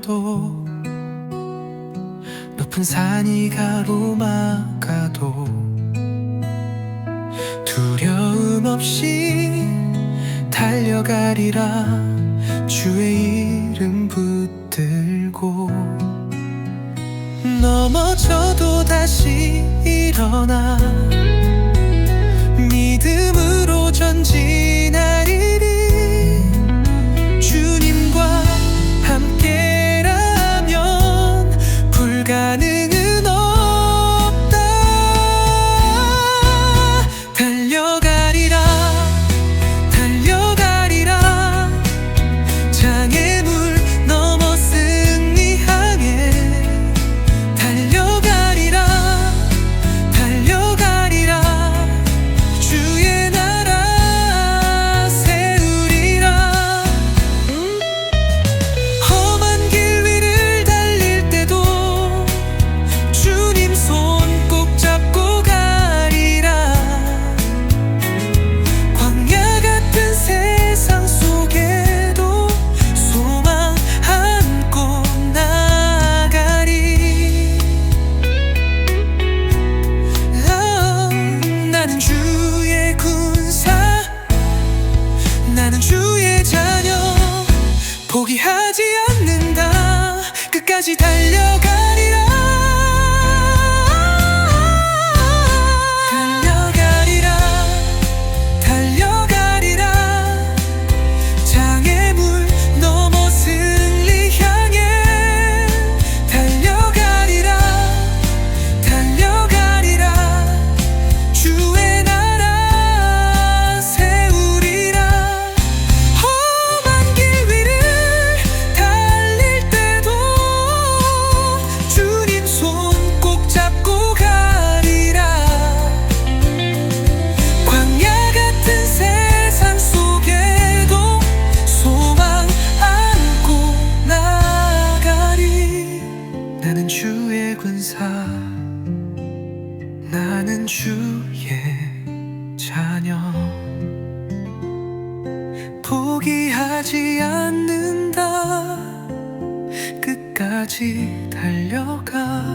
떨어도 높은 산이 가로막아도 두려움 없이 달려가리라 주의 이름 붙들고 넘어져도 다시 일어나 믿음 Chỉ 나는 주의 자녀. 포기하지 않는다. 끝까지 달려가리라.